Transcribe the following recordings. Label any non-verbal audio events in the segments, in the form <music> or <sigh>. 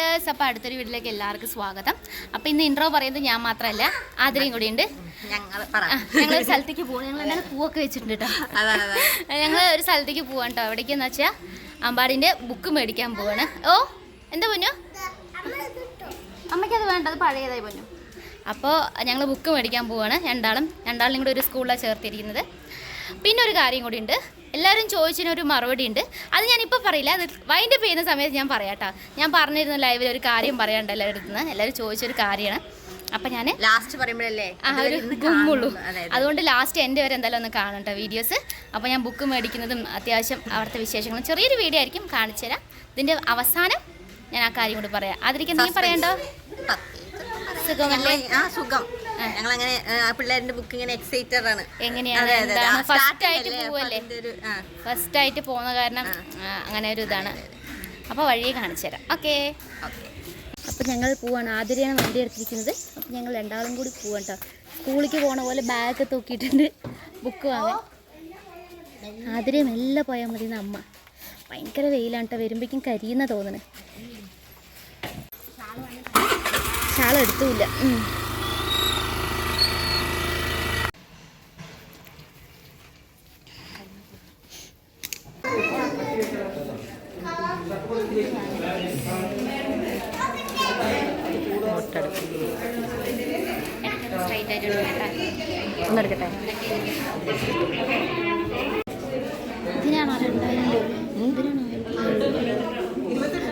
Dears അപ്പോൾ അടുത്തൊരു വീട്ടിലേക്ക് എല്ലാവർക്കും സ്വാഗതം. അപ്പോൾ ഇന്ന് ഇൻട്രോ പറയുന്നത് ഞാൻ മാത്രമല്ല ആതിരയും കൂടി ഉണ്ട്. ഞങ്ങൾ ഒരു സ്ഥലത്തേക്ക് പോകും ഞങ്ങൾ എന്തായാലും പൂവൊക്കെ വെച്ചിട്ടുണ്ട് കേട്ടോ ഞങ്ങൾ ഒരു സ്ഥലത്തേക്ക് പോവാണ് കേട്ടോ എവിടേക്കെന്ന് വെച്ചാൽ അമ്പാടിന്റെ ബുക്ക് മേടിക്കാൻ പോവാണ്. ഓ എന്താ പൊന്നു? അമ്മയ്ക്ക് അത് വേണ്ട അത് പഴയതായി പൊന്നു. അപ്പോൾ ഞങ്ങൾ ബുക്ക് മേടിക്കാൻ പോവാണ് രണ്ടാളും. രണ്ടാളും കൂടെ ഒരു സ്കൂളിലാണ് ചേർത്തിരിക്കുന്നത്. പിന്നെ ഒരു കാര്യം കൂടി ഉണ്ട്. എല്ലാവരും ചോദിച്ചതിന് ഒരു മറുപടി ഉണ്ട് അത് ഞാൻ ഞാനിപ്പോൾ പറയില്ല. അത് വൈൻഡ് അപ്പ് ചെയ്യുന്ന സമയത്ത് ഞാൻ പറയാം കേട്ടോ ഞാൻ പറഞ്ഞിരുന്ന ലൈവിൽ ഒരു കാര്യം പറയാണ്ട് എല്ലാവരുടെ അടുത്ത് നിന്ന്. എല്ലാവരും ചോദിച്ചൊരു കാര്യമാണ്. അപ്പൊ ഞാൻ ലാസ്റ്റ് പറയുമ്പോഴല്ലേ? ആ ഒരു ഗുമ്മുള്ളൂ. അതുകൊണ്ട് ലാസ്റ്റ് എന്റെ വരെ എന്തായാലും ഒന്ന് കാണട്ടെ വീഡിയോസ് അപ്പൊ ഞാൻ ബുക്ക് മേടിക്കുന്നതും അത്യാവശ്യം അവിടുത്തെ വിശേഷങ്ങളും ചെറിയൊരു വീഡിയോ ആയിരിക്കും കാണിച്ചു തരാം. ഇതിന്റെ അവസാനം ഞാൻ ആ കാര്യം കൂടി പറയാം. അതിരിക്കും നീ പറയണ്ടോ? സുഖമല്ലേ? ആ സുഖം. ഞങ്ങൾ അങ്ങനെ പിള്ളേരുടെ ബുക്ക് ഇങ്ങനെ എക്സൈറ്റഡ് ആണ്. എങ്ങനെയാണ്. എന്താണ്? ഫസ്റ്റ് ആയിട്ട്? പോവല്ലേ. ഫസ്റ്റ് ആയിട്ട് പോകുന്ന കാരണം അങ്ങനെ ഒരു ഇതാണ്. അപ്പോൾ വഴിയെ കാണിച്ചു തരാം. ഓക്കെ. അപ്പോൾ ഞങ്ങൾ പോവാണ്. ആതിരയാണ് വണ്ടി എടുത്തിരിക്കുന്നത്. അപ്പോൾ ഞങ്ങൾ രണ്ടാളും കൂടി പോവാണ് കേട്ടോ സ്കൂളിലേക്ക് പോണ പോലെ ബാഗ് തൂക്കിയിട്ടുണ്ട്. ബുക്ക് വാങ്ങാൻ. ആതിരയും എല്ലാം പോയാൽ മതി അമ്മ. ഭയങ്കര വെയിലാണ് കേട്ടോ വരുമ്പോഴേക്കും കരിയുന്ന തോന്നണേ. ശാല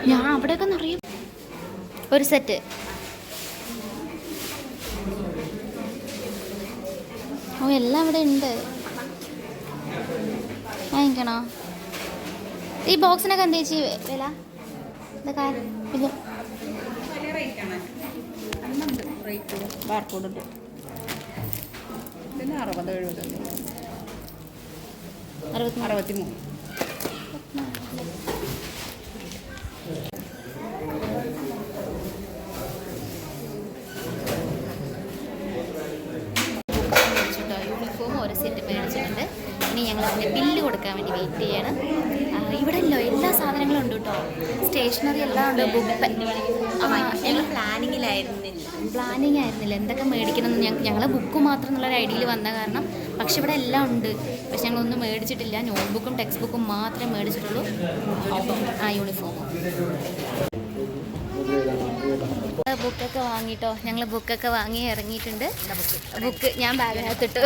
ഞാൻ അവിടെയൊക്കെ നിറയും ഒരു സെറ്റ്. ഓ എല്ലാം ഇവിടെ ഉണ്ട്. വാങ്ങിക്കണോ? ഈ ബോക്സിനൊക്കെ എന്താ ചേച്ചി വില? ഇതൊക്കെ പിന്നെ അറുപത് എഴുപത്. അറുപത്തി അറുപത്തി മൂന്ന് മേടിച്ചിട്ടോ യൂണിഫോം ഒരു സെറ്റ് മേടിച്ചിട്ടുണ്ട്. ഇനി ഞങ്ങൾ അതിന്റെ ബില്ല് കൊടുക്കാൻ വേണ്ടി വെയിറ്റ് ചെയ്യണം. എല്ലാ സാധനങ്ങളും ഉണ്ട് കേട്ടോ. സ്റ്റേഷനറി എല്ലാം ഉണ്ട് ബുക്ക് ഞങ്ങൾ പ്ലാനിങ്ങിലായിരുന്നില്ല പ്ലാനിങ് ആയിരുന്നില്ല എന്തൊക്കെ മേടിക്കണം എന്ന് ഞങ്ങൾ ബുക്ക് മാത്രം എന്നുള്ള ഒരു ഐഡിയയിൽ വന്ന കാരണം പക്ഷെ ഇവിടെ എല്ലാം ഉണ്ട്. പക്ഷെ ഞങ്ങളൊന്നും മേടിച്ചിട്ടില്ല. നോട്ട് ബുക്കും ടെക്സ്റ്റ് ബുക്കും മാത്രമേ മേടിച്ചിട്ടുള്ളൂ. ആ യൂണിഫോമും. ബുക്കൊക്കെ വാങ്ങിട്ടോ. ഞങ്ങൾ ബുക്കൊക്കെ വാങ്ങി ഇറങ്ങിയിട്ടുണ്ട്. ബുക്ക് ഞാൻ ബാഗിനകത്തിട്ട്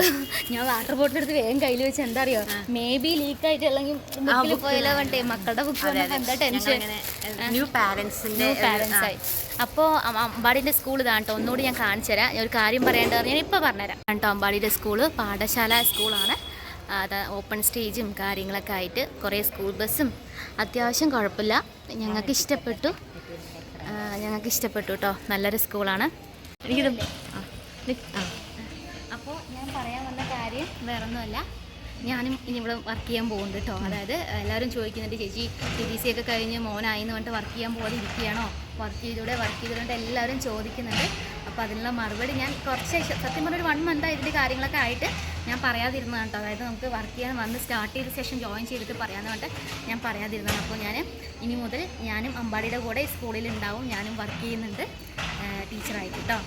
ഞാൻ വാട്ടർ ബോട്ടിൽ എടുത്ത് വേഗം കയ്യിൽ വെച്ച് എന്താ അറിയോ മേ ബി ലീക്ക് ആയിട്ട് അല്ലെങ്കിൽ ബുക്കിൽ പോയാലോ വേണ്ടേ മക്കളുടെ ബുക്ക് എന്താ ടെൻഷൻ ന്യൂ പാരൻസിന്റെ പാരൻസ് ആയി. അപ്പോൾ അമ്പാടിന്റെ സ്കൂൾ ഇതാണ് കേട്ടോ ഒന്നുകൂടി ഞാൻ കാണിച്ചു തരാം. ഞാൻ ഒരു കാര്യം പറയേണ്ടത് ഞാൻ ഇപ്പോൾ പറഞ്ഞുതരാം. കേട്ടോ അമ്പാടിയുടെ സ്കൂൾ പാഠശാല സ്കൂളാണ് അത് ഓപ്പൺ സ്റ്റേജും കാര്യങ്ങളൊക്കെ ആയിട്ട് കുറേ സ്കൂൾ ബസ്സും അത്യാവശ്യം കുഴപ്പമില്ല. ഞങ്ങൾക്ക് ഇഷ്ടപ്പെട്ടു. ഞങ്ങൾക്ക് ഇഷ്ടപ്പെട്ടു കേട്ടോ നല്ലൊരു സ്കൂളാണ്. എനിക്കിത് അപ്പോൾ ഞാൻ പറയാൻ വന്ന കാര്യം വേറൊന്നുമല്ല. ഞാനും ഇനി ഇവിടെ വർക്ക് ചെയ്യാൻ പോകുന്നുണ്ട് കേട്ടോ അതായത് എല്ലാവരും ചോദിക്കുന്നുണ്ട് ചേച്ചി ടി ഡി സി ഒക്കെ കഴിഞ്ഞ് മോനായി എന്ന് പറഞ്ഞിട്ട് വർക്ക് ചെയ്യാൻ പോലെ ഇരിക്കുകയാണോ വർക്ക് ചെയ്തൂടെ വർക്ക് ചെയ്തുകൊണ്ട് എല്ലാവരും ചോദിക്കുന്നുണ്ട്. അപ്പോൾ അതിനുള്ള മറുപടി ഞാൻ കുറച്ച് സത്യം പറഞ്ഞൊരു വൺ മന്ത് ഇതിന്റെ കാര്യങ്ങളൊക്കെ ആയിട്ട് ഞാൻ പറയാതിരുന്നത് കേട്ടോ. അതായത് നമുക്ക് വർക്ക് ചെയ്യാൻ വന്ന് സ്റ്റാർട്ട് ചെയ്ത ശേഷം ജോയിൻ ചെയ്തിട്ട് പറയാമെന്ന് പറഞ്ഞിട്ട് ഞാൻ പറയാതിരുന്നത് അപ്പോൾ ഞാൻ ഇനി മുതൽ ഞാനും അമ്പാടിയുടെ കൂടെ സ്കൂളിൽ ഉണ്ടാവും. ഞാനും വർക്ക് ചെയ്യുന്നുണ്ട്. ടീച്ചറായിട്ട് കേട്ടോ.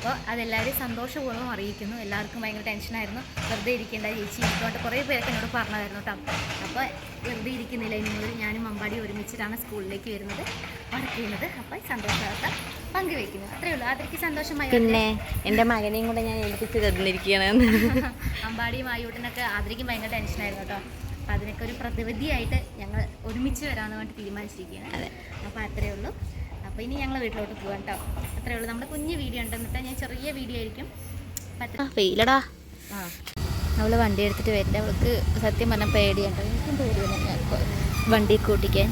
അപ്പോൾ അതെല്ലാവരും സന്തോഷപൂർവം അറിയിക്കുന്നു. എല്ലാവർക്കും ഭയങ്കര ടെൻഷനായിരുന്നു. വെറുതെ ഇരിക്കേണ്ട ചേച്ചി ഇതുകൊണ്ട് കുറേ പേരൊക്കെ എന്നോട് പറഞ്ഞായിരുന്നു കേട്ടോ അപ്പോൾ വെറുതെ ഇരിക്കുന്നില്ല. ഇനി മുതൽ ഞാനും അമ്പാടി ഒരുമിച്ചിട്ടാണ് സ്കൂളിലേക്ക് വരുന്നത് വർക്ക് ചെയ്യുന്നത്. അപ്പോൾ സന്തോഷവാർത്ത പങ്കുവയ്ക്കുന്നു അത്രേ ഉള്ളൂ. അതിലേക്ക് സന്തോഷമായി പിന്നെ എന്റെ മകനെയും കൂടെ ഞാൻ ഏൽപ്പിച്ച് തന്നിരിക്കുകയാണ്. <laughs> അമ്പാടിയും ആയൂട്ടനൊക്കെ അതിലേക്കും ഭയങ്കര ടെൻഷനായിരുന്നു കേട്ടോ അപ്പോൾ അതിനൊക്കെ ഒരു പ്രതിവിധിയായിട്ട് ഞങ്ങൾ ഒരുമിച്ച് വരാമെന്ന് വേണ്ടി തീരുമാനിച്ചിരിക്കുകയാണ്. അപ്പോൾ അത്രയേ ഉള്ളൂ അപ്പോൾ ഇനി ഞങ്ങൾ വീട്ടിലോട്ട് പോകാം കേട്ടോ അത്രയേ ഉള്ളൂ. നമ്മുടെ കുഞ്ഞ് വീഡിയോ ഉണ്ട്. എന്നിട്ട് ഞാൻ ചെറിയ വീഡിയോ ആയിരിക്കും. വെയിലടാ. ആ. അവൾ വണ്ടി എടുത്തിട്ട് വരില്ല അവൾക്ക് സത്യം പറഞ്ഞാൽ പേടിയുണ്ട് എനിക്കും പേടിയാണ് വണ്ടി കൂട്ടിക്കാൻ.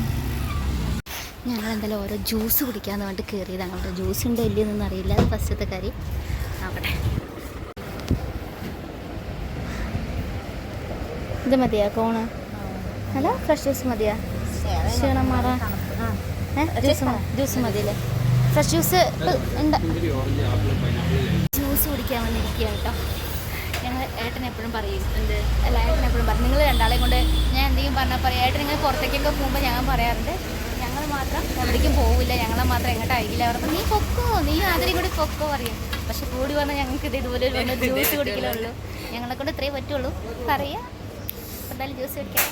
ഞങ്ങൾ എന്തായാലും ഓരോ ജ്യൂസ് കുടിക്കാന്ന് പറഞ്ഞിട്ട് കയറിയതാണ് അങ്ങോട്ട് ജ്യൂസ് ഉണ്ടോ ഇല്ലയെന്നൊന്നും അറിയില്ല. അത് ഫസ്റ്റത്തെ കാര്യം. അവിടെ ഇത് മതിയാ? കോണ്? അല്ല ഫ്രഷ് ജ്യൂസ് മതിയാ? ക്ഷീണം മാറാൻ. ഏ? ജ്യൂസ് മതി. അല്ലേ ഫ്രഷ് ജ്യൂസ് ജ്യൂസ് കുടിക്കാൻ വന്നിരിക്കുകയാണ് കേട്ടോ. ഞങ്ങൾ ഏട്ടൻ എപ്പോഴും പറയും എന്ത്? അല്ല ഏട്ടൻ എപ്പോഴും പറയും. നിങ്ങൾ രണ്ടാളെയും കൊണ്ട് ഞാൻ എന്തെങ്കിലും പറഞ്ഞാൽ പറയാം. ഏട്ടൻ ഇങ്ങനെ പുറത്തേക്കൊക്കെ പോകുമ്പോൾ ഞങ്ങൾ പറയാറുണ്ട് ഞങ്ങൾ മാത്രം എവിടേക്കും പോവില്ല. ഞങ്ങളെ മാത്രം എങ്ങോട്ട് അയക്കില്ല. അവർ നീ പൊക്കോ? നീ ആദ്യം കൂടി പൊക്കോ പറയും. പക്ഷെ കൂടി വന്നാൽ ഞങ്ങൾക്ക് ഇത് ഇതുപോലെ ഒരു ജ്യൂസ് കുടിക്കലേ ഉള്ളൂ. ഞങ്ങളെ കൊണ്ട് ഇത്രേ പറ്റുള്ളൂ. പറയാ. എന്തായാലും ജ്യൂസ് കുടിക്കാം.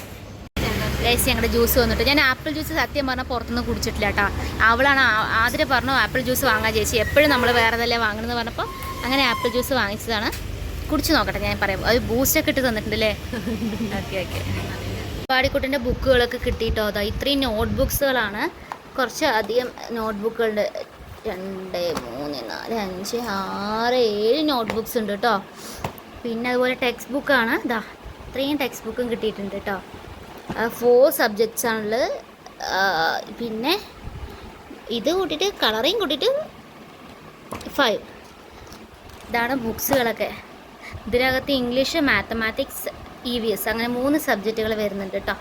ഗൈസ് ഞങ്ങളുടെ ജ്യൂസ് വന്നിട്ട്. ഞാൻ ആപ്പിൾ ജ്യൂസ് സത്യം പറഞ്ഞാൽ പുറത്തുനിന്ന് കുടിച്ചിട്ടില്ല കേട്ടോ അവളാണ് ആതിര പറഞ്ഞു ആപ്പിൾ ജ്യൂസ് വാങ്ങാൻ ചേച്ചി. എപ്പോഴും നമ്മൾ വേറെ തന്നെ വാങ്ങണമെന്ന് പറഞ്ഞപ്പോൾ അങ്ങനെ ആപ്പിൾ ജ്യൂസ് വാങ്ങിച്ചതാണ്. കുടിച്ച് നോക്കട്ടെ ഞാൻ പറയാം. അത് ബൂസ്റ്റൊക്കെ ഇട്ട് തന്നിട്ടുണ്ടല്ലേ? ഓക്കെ ഓക്കെ പാടിക്കുട്ടിന്റെ ബുക്കുകളൊക്കെ കിട്ടിയിട്ടോ അതാ ഇത്രയും നോട്ട് ബുക്സുകളാണ് കുറച്ച് അധികം നോട്ട് ബുക്കുകളുണ്ട് രണ്ട് മൂന്ന് നാല് അഞ്ച് ആറ് ഏഴ് നോട്ട് ബുക്സ് ഉണ്ട് കേട്ടോ പിന്നെ അതുപോലെ ടെക്സ്റ്റ് ബുക്കാണ് ഇതാ ഇത്രയും ടെക്സ്റ്റ് ബുക്കും കിട്ടിയിട്ടുണ്ട് കേട്ടോ ഫോർ സബ്ജക്ട്സ് ആണുള്ളത്. പിന്നെ ഇത് കൂട്ടിയിട്ട് കളറിങ് കൂട്ടിയിട്ട് ഫൈവ് ഇതാണ് ബുക്സുകളൊക്കെ ഇതിനകത്ത് English mathematics E V S അങ്ങനെ മൂന്ന് സബ്ജക്റ്റുകൾ വരുന്നുണ്ട് കേട്ടോ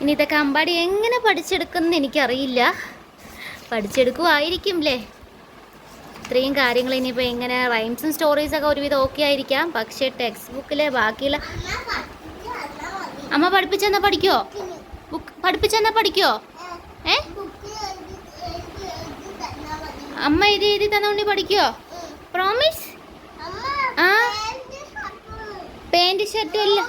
ഇനി ഇതൊക്കെ അമ്പാടി എങ്ങനെ പഠിച്ചെടുക്കുമെന്ന് എനിക്കറിയില്ല. പഠിച്ചെടുക്കുമായിരിക്കും അല്ലേ ഇത്രയും കാര്യങ്ങൾ ഇനിയിപ്പോൾ എങ്ങനെ റൈംസും സ്റ്റോറീസൊക്കെ ഒരുവിധം ഓക്കെ ആയിരിക്കാം. പക്ഷേ ടെക്സ്റ്റ് ബുക്കിലെ ബാക്കിയുള്ള അമ്മ പഠിപ്പിച്ചെന്നാ പഠിക്കോ? ബുക്ക് പഠിപ്പിച്ചെന്നാ പഠിക്കോ? ഏ? അമ്മ ഇത് എഴുതി തന്നോണ്ടി പഠിക്കോ? പ്രോമിസ് ആ? പാന്റ് ഷർട്ടും അല്ല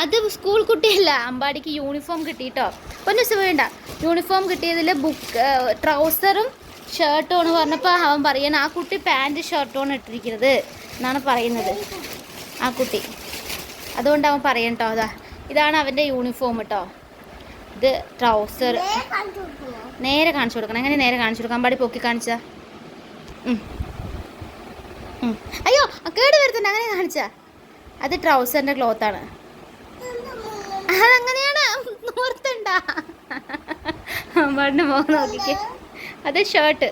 അത് സ്കൂൾ കുട്ടിയല്ല അമ്പാടിക്ക് യൂണിഫോം കിട്ടിയിട്ടോ ഒന്ന് വേണ്ട. യൂണിഫോം കിട്ടിയതിൽ ബുക്ക് ട്രൗസറും ഷർട്ടും ആണ് പറഞ്ഞപ്പോൾ അവൻ പറയണ ആ കുട്ടി പാന്റ് ഷർട്ടുമാണ് ഇട്ടിരിക്കുന്നത് എന്നാണ് പറയുന്നത്. ആ കുട്ടി. അതുകൊണ്ട് അവൻ പറയണ്ടോ അതാ ഇതാണ് അവന്റെ യൂണിഫോം കേട്ടോ ഇത് ട്രൗസർ നേരെ കാണിച്ചു കൊടുക്കണം. എങ്ങനെ നേരെ കാണിച്ചു കൊടുക്കാൻ പാടി പൊക്കി കാണിച്ച. അയ്യോ കേട് വരുത്തുണ്ട്. അങ്ങനെ കാണിച്ച. അത് ട്രൗസറിന്റെ ക്ലോത്ത് ആണ്. അതങ്ങനെയാണ്? നോർത്തണ്ട പോകാൻ നോക്കിക്കേ. അത് ഷർട്ട്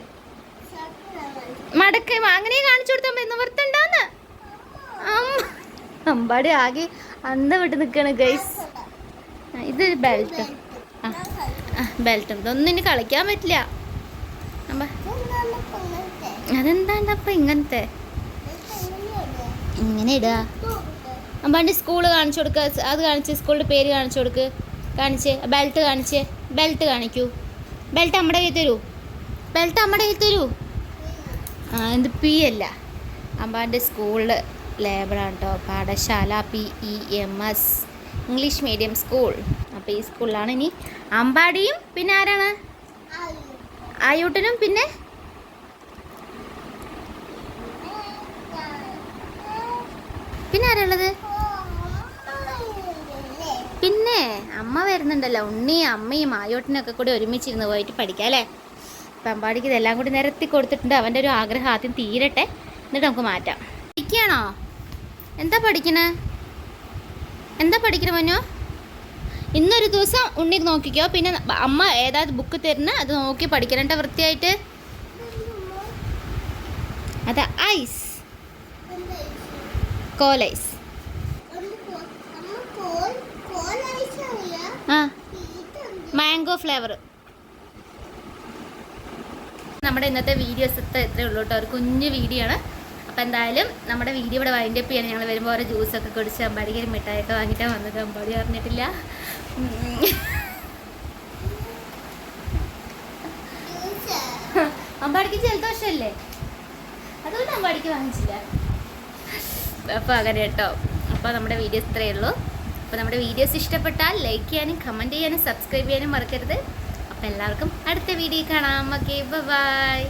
മടക്കേ അങ്ങനെ കാണിച്ചു കൊടുത്താൽ നിവർത്തണ്ടാന്ന് അമ്പാടി ആകെ അന്ത വിട്ട് നിൽക്കാണ് ഗൈസ് ഇത് ബെൽറ്റ് ആ ബെൽറ്റ് ഇതൊന്നും ഇനി കളിക്കാൻ പറ്റില്ല. അമ്മ അതെന്താണ്ടപ്പ ഇങ്ങനത്തെ? ഇങ്ങനെ ഇടാ. അമ്പാണ്ട് സ്കൂൾ കാണിച്ചു കൊടുക്ക. അത് കാണിച്ച് സ്കൂളിന്റെ പേര് കാണിച്ചു കൊടുക്ക്. കാണിച്ച് ബെൽറ്റ് കാണിച്ച്. ബെൽറ്റ് കാണിക്കൂ. ബെൽറ്റ് നമ്മുടെ കയ്യിൽ തരൂ. ബെൽറ്റ് നമ്മുടെ കയ്യിൽ തരൂ. ആ ഇത് പി അല്ല. അമ്പാന്റെ സ്കൂളിൽ ലേബറാണ് കേട്ടോ പാഠശാല P E M S English medium school. അപ്പോൾ ഈ സ്കൂളിലാണ് ഇനി അമ്പാടിയും പിന്നെ ആരാണ്? ആയൂട്ടനും പിന്നെ? പിന്നെ ആരാളുള്ളത് പിന്നെ അമ്മ വരുന്നുണ്ടല്ലോ. ഉണ്ണിയും അമ്മയും ആയോട്ടിനൊക്കെ കൂടി ഒരുമിച്ചിരുന്ന് പോയിട്ട് പഠിക്കാം അല്ലേ? പമ്പാടിക്ക് ഇതെല്ലാം കൂടി നിരത്തി കൊടുത്തിട്ടുണ്ട്. അവന്റെ ഒരു ആഗ്രഹം ആദ്യം തീരട്ടെ. എന്നിട്ട് നമുക്ക് മാറ്റാം. പഠിക്കുകയാണോ? എന്താ പഠിക്കണേ? എന്താ പഠിക്കണ മനു? ഇന്നൊരു ദിവസം ഉണ്ണി നോക്കിക്കോ. പിന്നെ അമ്മ ഏതാത് ബുക്ക് തരുന്ന അത് നോക്കി പഠിക്കണേണ്ട വൃത്തിയായിട്ട്. അത് ഐസ് കോലൈസ് മാംഗോ ഫ്ലേവർ നമ്മുടെ ഇന്നത്തെ വീഡിയോസ് ഇത്രയേ ഉള്ളൂ കേട്ടോ. ഒരു കുഞ്ഞു വീഡിയോ ആണ്. അപ്പോൾ എന്തായാലും നമ്മുടെ വീഡിയോ ഇവിടെ വൈൻഡ് അപ്പ് ചെയ്യണം. ഞങ്ങൾ വരുമ്പോൾ ഓരോ ജ്യൂസൊക്കെ കുടിച്ച് അമ്പാടിക്ക് മിഠായൊക്കെ വാങ്ങിയിട്ടാണ് വന്നത്. അമ്പാടി പറഞ്ഞിട്ടില്ല. അമ്പാടിക്ക് ജലദോഷമല്ലേ അതുകൊണ്ട് അമ്പാടിക്ക് വാങ്ങിച്ചില്ല. അപ്പോൾ അങ്ങനെ കേട്ടോ. അപ്പോൾ നമ്മുടെ വീഡിയോസ് ഇത്രയേ ഉള്ളൂ. അപ്പോൾ നമ്മുടെ വീഡിയോസ് ഇഷ്ടപ്പെട്ടാൽ ലൈക്ക് ചെയ്യാനും കമന്റ് ചെയ്യാനും സബ്സ്ക്രൈബ് ചെയ്യാനും മറക്കരുത്. അപ്പോൾ എല്ലാവർക്കും അടുത്ത വീഡിയോ കാണാം. Okay bye